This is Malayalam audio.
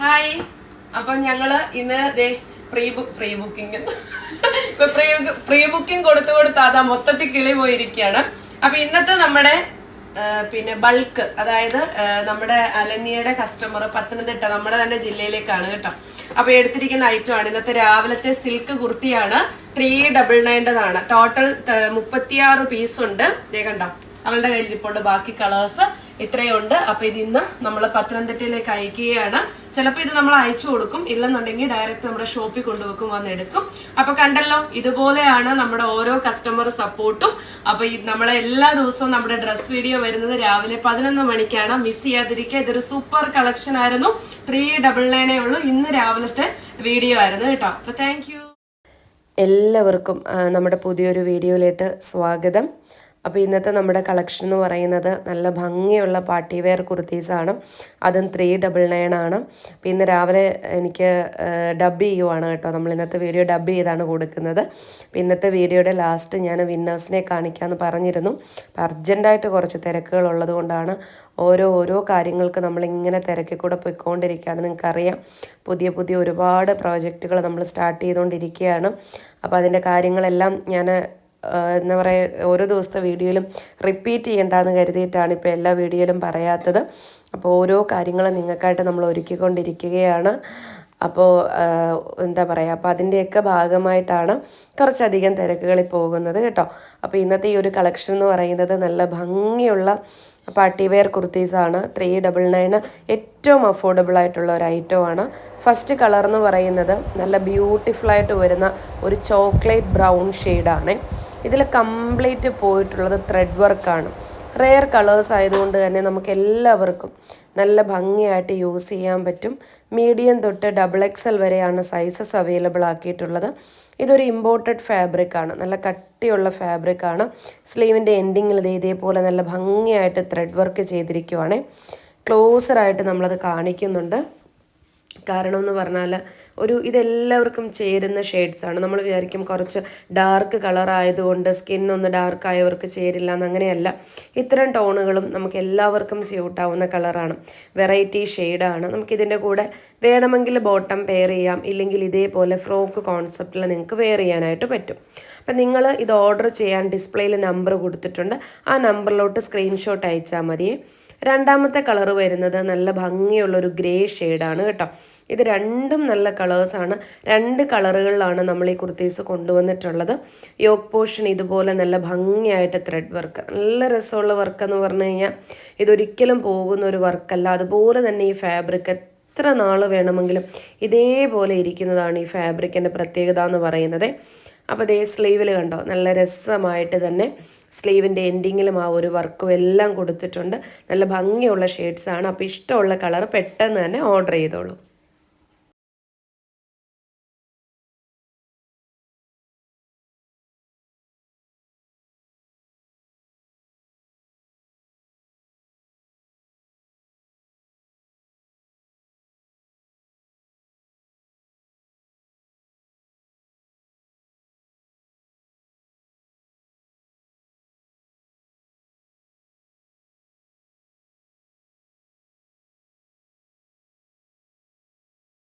ഹായ്. അപ്പം ഞങ്ങൾ ഇന്ന് ദേ പ്രീ ബുക്ക് പ്രീ ബുക്കിംഗ്. ഇപ്പൊ പ്രീ പ്രീ ബുക്കിംഗ് കൊടുത്തു കൊടുത്ത് അതാ മൊത്തത്തിൽ കിളി പോയിരിക്കുകയാണ് അപ്പൊ ഇന്നത്തെ നമ്മുടെ പിന്നെ ബൾക്ക് അതായത് നമ്മുടെ അലന്യയുടെ കസ്റ്റമർ പത്തനംതിട്ട നമ്മുടെ തന്നെ ജില്ലയിലേക്കാണ് കേട്ടോ. അപ്പൊ എടുത്തിരിക്കുന്ന ഐറ്റം ആണ്. ഇന്നത്തെ രാവിലത്തെ സിൽക്ക് കുർത്തിയാണ് ത്രീ ഡബിൾ നയന്റെതാണ് ടോട്ടൽ മുപ്പത്തിയാറ് പീസ് ഉണ്ട്. കണ്ടോ? അവളുടെ കയ്യിൽ ബാക്കി കളേഴ്സ് ഇത്രയുണ്ട്. അപ്പൊ ഇത് ഇന്ന് നമ്മൾ പത്തനംതിട്ടയിലേക്ക് അയക്കുകയാണ്. ചിലപ്പോൾ ഇത് നമ്മൾ അയച്ചു കൊടുക്കും. ഇല്ലെന്നുണ്ടെങ്കിൽ ഡയറക്റ്റ് നമ്മുടെ ഷോപ്പിൽ കൊണ്ടുവെക്കും വന്നെടുക്കും. അപ്പൊ കണ്ടല്ലോ ഇതുപോലെയാണ് നമ്മുടെ ഓരോ കസ്റ്റമർ സപ്പോർട്ടും അപ്പൊ നമ്മളെ എല്ലാ ദിവസവും നമ്മുടെ ഡ്രസ് വീഡിയോ വരുന്നത് രാവിലെ പതിനൊന്ന് മണിക്കാണ്. മിസ് ചെയ്യാതിരിക്കുക ഇതൊരു സൂപ്പർ കളക്ഷൻ ആയിരുന്നു. ത്രീ ഡബിൾ നയനേ ഉള്ളൂ. ഇന്ന് രാവിലത്തെ വീഡിയോ ആയിരുന്നു കേട്ടോ. അപ്പൊ താങ്ക് എല്ലാവർക്കും നമ്മുടെ പുതിയൊരു വീഡിയോയിലേക്ക് സ്വാഗതം. അപ്പോൾ ഇന്നത്തെ നമ്മുടെ കളക്ഷൻ എന്ന് പറയുന്നത് നല്ല ഭംഗിയുള്ള പാർട്ടി വെയർ കുർത്തീസാണ് അതും ത്രീ ഡബിൾ നയൻ ആണ്. അപ്പോൾ ഇന്ന് രാവിലെ എനിക്ക് ഡബ് ചെയ്യുവാണ് കേട്ടോ. നമ്മൾ ഇന്നത്തെ വീഡിയോ ഡബ് ചെയ്താണ് കൊടുക്കുന്നത്. അപ്പോൾ ഇന്നത്തെ വീഡിയോയുടെ ലാസ്റ്റ് ഞാൻ വിന്നേഴ്സിനെ കാണിക്കാമെന്ന് പറഞ്ഞിരുന്നു. അപ്പോൾ അർജന്റായിട്ട് കുറച്ച് തിരക്കുകൾ ഉള്ളതുകൊണ്ടാണ് ഓരോ ഓരോ കാര്യങ്ങൾക്ക് നമ്മളിങ്ങനെ തിരക്കി കൂടെ പോയിക്കൊണ്ടിരിക്കുകയാണ്. നിങ്ങൾക്കറിയാം പുതിയ പുതിയ ഒരുപാട് പ്രോജക്റ്റുകൾ നമ്മൾ സ്റ്റാർട്ട് ചെയ്തുകൊണ്ടിരിക്കുകയാണ് അപ്പോൾ അതിന്റെ കാര്യങ്ങളെല്ലാം ഞാൻ എന്താ പറയുക ഓരോ ദിവസത്തെ വീഡിയോയിലും റിപ്പീറ്റ് ചെയ്യണ്ടെന്ന് കരുതിയിട്ടാണ് ഇപ്പോൾ എല്ലാ വീഡിയോയിലും പറയാത്തത്. അപ്പോൾ ഓരോ കാര്യങ്ങളും നിങ്ങൾക്കായിട്ട് നമ്മൾ ഒരുക്കിക്കൊണ്ടിരിക്കുകയാണ്. അപ്പോൾ എന്താ പറയുക അപ്പോൾ അതിന്റെയൊക്കെ ഭാഗമായിട്ടാണ് കുറച്ചധികം തിരക്കുകളിൽ പോകുന്നത് കേട്ടോ. അപ്പോൾ ഇന്നത്തെ ഈ ഒരു കളക്ഷൻ എന്ന് പറയുന്നത് നല്ല ഭംഗിയുള്ള പാർട്ടിവെയർ കുർത്തീസാണ് ത്രീ ഡബിൾ നയന് ഏറ്റവും അഫോർഡബിൾ ആയിട്ടുള്ള ഒരു ഐറ്റമാണ് ഫസ്റ്റ് കളർ എന്ന് പറയുന്നത് നല്ല ബ്യൂട്ടിഫുൾ ആയിട്ട് വരുന്ന ഒരു ചോക്ലേറ്റ് ബ്രൗൺ ഷെയ്ഡാണ് ഇതിൽ കംപ്ലീറ്റ് പോയിട്ടുള്ളത് ത്രെഡ് വർക്കാണ് റെയർ കളേഴ്സ് ആയതുകൊണ്ട് തന്നെ നമുക്ക് എല്ലാവർക്കും നല്ല ഭംഗിയായിട്ട് യൂസ് ചെയ്യാൻ പറ്റും. മീഡിയം തൊട്ട് ഡബിൾ എക്സൽ വരെയാണ് സൈസസ് അവൈലബിൾ ആക്കിയിട്ടുള്ളത്. ഇതൊരു ഇമ്പോർട്ടഡ് ഫാബ്രിക് ആണ്. നല്ല കട്ടിയുള്ള ഫാബ്രിക് ആണ്. സ്ലീവിന്റെ എൻഡിങ്ങിൽ ഇത് ഇതേപോലെ നല്ല ഭംഗിയായിട്ട് ത്രെഡ് വർക്ക് ചെയ്തിരിക്കുവാണ്. ക്ലോസറായിട്ട് നമ്മളത് കാണിക്കുന്നുണ്ട്. കാരണം എന്ന് പറഞ്ഞാൽ ഒരു ഇതെല്ലാവർക്കും ചേരുന്ന ഷെയ്ഡ്സാണ്. നമ്മൾ വിചാരിക്കും കുറച്ച് ഡാർക്ക് കളർ ആയതുകൊണ്ട് സ്കിൻ ഒന്ന് ഡാർക്ക് ആയവർക്ക് ചേരില്ല എന്ന് അങ്ങനെയല്ല. ഇത്തരം ടോണുകളും നമുക്ക് എല്ലാവർക്കും സ്യൂട്ട് ആവുന്ന കളറാണ്. വെറൈറ്റി ഷെയ്ഡാണ്. നമുക്കിതിന്റെ കൂടെ വേണമെങ്കിൽ ബോട്ടം പെയർ ചെയ്യാം. ഇല്ലെങ്കിൽ ഇതേപോലെ ഫ്രോക്ക് കോൺസെപ്റ്റിൽ നിങ്ങൾക്ക് വെയർ ചെയ്യാനായിട്ട് പറ്റും. അപ്പം നിങ്ങൾ ഇത് ഓർഡർ ചെയ്യാൻ ഡിസ്പ്ലേയിൽ നമ്പർ കൊടുത്തിട്ടുണ്ട്. ആ നമ്പറിലോട്ട് സ്ക്രീൻഷോട്ട് അയച്ചാൽ മതിയേ. രണ്ടാമത്തെ കളർ വരുന്നത് നല്ല ഭംഗിയുള്ള ഒരു ഗ്രേ ഷെയ്ഡാണ് കേട്ടോ. ഇത് രണ്ടും നല്ല കളേഴ്സാണ് രണ്ട് കളറുകളിലാണ് നമ്മൾ ഈ കുർത്തീസ് കൊണ്ടുവന്നിട്ടുള്ളത്. യോക്ക് പോർഷൻ ഇതുപോലെ നല്ല ഭംഗിയായിട്ട് ത്രെഡ് വർക്ക് നല്ല രസമുള്ള വർക്ക് എന്ന് പറഞ്ഞു കഴിഞ്ഞാൽ ഇതൊരിക്കലും പോകുന്ന ഒരു വർക്കല്ല അതുപോലെ തന്നെ ഈ ഫാബ്രിക് എത്ര നാൾ വേണമെങ്കിലും ഇതേപോലെ ഇരിക്കുന്നതാണ് ഈ ഫാബ്രിക്കിന്റെ പ്രത്യേകത എന്ന് പറയുന്നത്. അപ്പോൾ ദേ സ്ലീവിൽ കണ്ടോ? നല്ല രസമായിട്ട് തന്നെ സ്ലീവിന്റെ എൻഡിങ്ങിലും ആ ഒരു വർക്കും എല്ലാം കൊടുത്തിട്ടുണ്ട്. നല്ല ഭംഗിയുള്ള ഷെയ്ഡ്സാണ് അപ്പോൾ ഇഷ്ടമുള്ള കളർ പെട്ടെന്ന് തന്നെ ഓർഡർ ചെയ്തോളൂ.